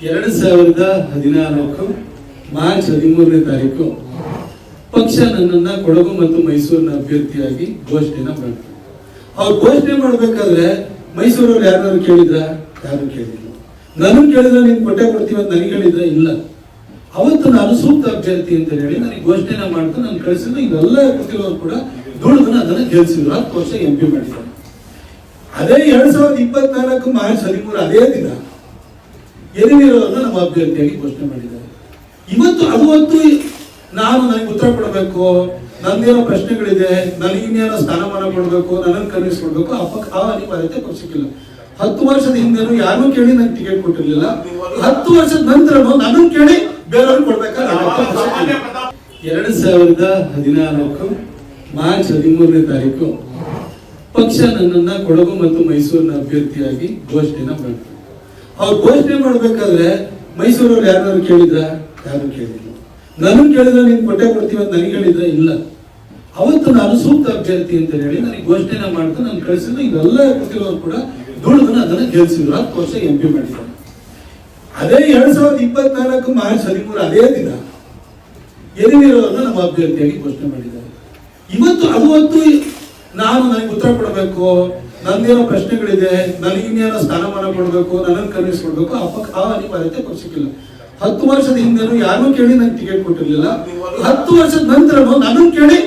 ಎರಡು ಸಾವಿರದ ಹದಿನಾಲ್ಕು ಮಾರ್ಚ್ ಹದಿಮೂರನೇ ತಾರೀಕು ಪಕ್ಷ ನನ್ನನ್ನು ಕೊಡಗು ಮತ್ತು ಮೈಸೂರಿನ ಅಭ್ಯರ್ಥಿಯಾಗಿ ಘೋಷಣೆನ ಮಾಡ್ತಾರೆ ಅವ್ರು ಘೋಷಣೆ ಮಾಡಬೇಕಾದ್ರೆ ಮೈಸೂರವ್ರು ಯಾರು ಕೇಳಿದ್ರ? ಯಾರು ಕೇಳಿಲ್ಲ. ನಾನು ಕೇಳಿದ್ರೆ ನೀನು ಕೊಟ್ಟೆ ಕೊಡ್ತೀವಿ ಅಂತ ನನಗೆ ಹೇಳಿದ್ರೆ ಇಲ್ಲ. ಅವತ್ತು ನಾನು ಸೂಕ್ತ ಅಭ್ಯರ್ಥಿ ಅಂತ ಹೇಳಿ ನನಗೆ ಘೋಷಣೆನ ಮಾಡ್ತಾ. ನಾನು ಕಳಿಸಿದ್ರೆ ಇವೆಲ್ಲ ಕೂತಿರೋರು ಕೂಡ ದುಡಿದ್ರು ಅದನ್ನು ಗೆಲ್ಸಿದ್ರು. ಹತ್ತು ವರ್ಷ ಎಂ ಪಿ ಮಾಡಿದ್ದಾರೆ ಅದೇ ಎರಡ್ ಸಾವಿರದ ಇಪ್ಪತ್ನಾಲ್ಕು ಮಾರ್ಚ್ ಹದಿಮೂರು ಅದೇ ದಿನ ಯದುವೀರವ್ರನ್ನ ನಮ್ಮ ಅಭ್ಯರ್ಥಿಯಾಗಿ ಘೋಷಣೆ ಮಾಡಿದ್ದಾರೆ. ಇವತ್ತು ಅವತ್ತು ನಾನು ನನಗೆ ಉತ್ತರ ಕೊಡಬೇಕು, ನಂದೇನೋ ಪ್ರಶ್ನೆಗಳಿದೆ, ನನಗೆ ಇನ್ನೇನೋ ಸ್ಥಾನಮಾನ ಕೊಡಬೇಕು ನನ್ನನ್ನು ಕರೆಸ್ಕೊಡ್ಬೇಕು ಆ ಅಪ್ಪ ಆ ಅನಿವಾರ್ಯತೆ ಪಕ್ಷಕ್ಕಿಲ್ಲ ಹತ್ತು ವರ್ಷದ ಹಿಂದೆನೂ ಯಾರೂ ಕೇಳಿ ನಂಗೆ ಟಿಕೆಟ್ ಕೊಟ್ಟಿರಲಿಲ್ಲ. ಹತ್ತು ವರ್ಷದ ನಂತರ ನಾನು ಕೇಳಿ ಬೇರೆಯವ್ರಿಗೆ ಕೊಡ್ಬೇಕಾದ್ರೆ ಎರಡು ಸಾವಿರದ ಹದಿನಾಲ್ಕು ಮಾರ್ಚ್ ಹದಿಮೂರನೇ ತಾರೀಕು ಪಕ್ಷ ನನ್ನನ್ನು ಕೊಡಗು ಮತ್ತು ಮೈಸೂರಿನ ಅಭ್ಯರ್ಥಿಯಾಗಿ ಘೋಷಣೆನ ಮಾಡ್ತಾರೆ ಅವ್ರು ಘೋಷಣೆ ಮಾಡ್ಬೇಕಾದ್ರೆ ಮೈಸೂರವ್ರು ಯಾರು ಕೇಳಿದ್ರ? ಯಾರು ಕೇಳಿದ್ರು ನಾನು ಕೇಳಿದ್ರೆ ನೀನ್ ಕೊಟ್ಟೆ ಕೊಡ್ತೀವಿ ಅಂತ ನನಗೆ ಹೇಳಿದ್ರೆ ಇಲ್ಲ. ಅವತ್ತು ನಾನು ಸೂಕ್ತ ಅಭ್ಯರ್ಥಿ ಅಂತ ಹೇಳಿ ನನಗೆ ಘೋಷಣೆನ ಮಾಡ್ತಾ ನಾನು ಕಳಿಸಿದ್ರು ಇವೆಲ್ಲ ಕೂತಿರೋರು ಕೂಡ ದುಡ್ದನ್ನ ಅದನ್ನ ಗೆಲ್ಸಿದ್ರು. ಹತ್ತು ವರ್ಷ ಎಂ ಪಿ ಮಾಡಿದ್ರು. ಅದೇ ಎರಡ್ ಸಾವಿರದ ಇಪ್ಪತ್ನಾಲ್ಕು ಮಾರ್ಚ್ ಹದಿಮೂರು ಅದೇ ದಿನ ಯದುವೀರವ್ರನ್ನ ನಮ್ಮ ಅಭ್ಯರ್ಥಿಯಾಗಿ ಘೋಷಣೆ ಮಾಡಿದ್ದಾರೆ. ಇವತ್ತು ಅವತ್ತು ನಾನು ನನಗೆ ಉತ್ತರ ಕೊಡಬೇಕು. ನಂದೇನೋ ಪ್ರಶ್ನೆಗಳಿದೆ, ನನಗೆ ಇನ್ನೇನೋ ಸ್ಥಾನಮಾನ ಕೊಡಬೇಕು ನನ್ನನ್ನು ಕರೆಸ್ಕೊಡ್ಬೇಕು ಅಪ್ಪ ಆ ಅನಿವಾರ್ಯತೆ ಕೊಡ್ಸಿಕ್ಕಿಲ್ಲ. ಹತ್ತು ವರ್ಷದ ಹಿಂದೆನೂ ಯಾರನ್ನೂ ಕೇಳಿ ನಂಗೆ ಟಿಕೆಟ್ ಕೊಟ್ಟಿರಲಿಲ್ಲ. ಹತ್ತು ವರ್ಷದ ನಂತರನೂ ನನ್ನನ್ನು ಕೇಳಿ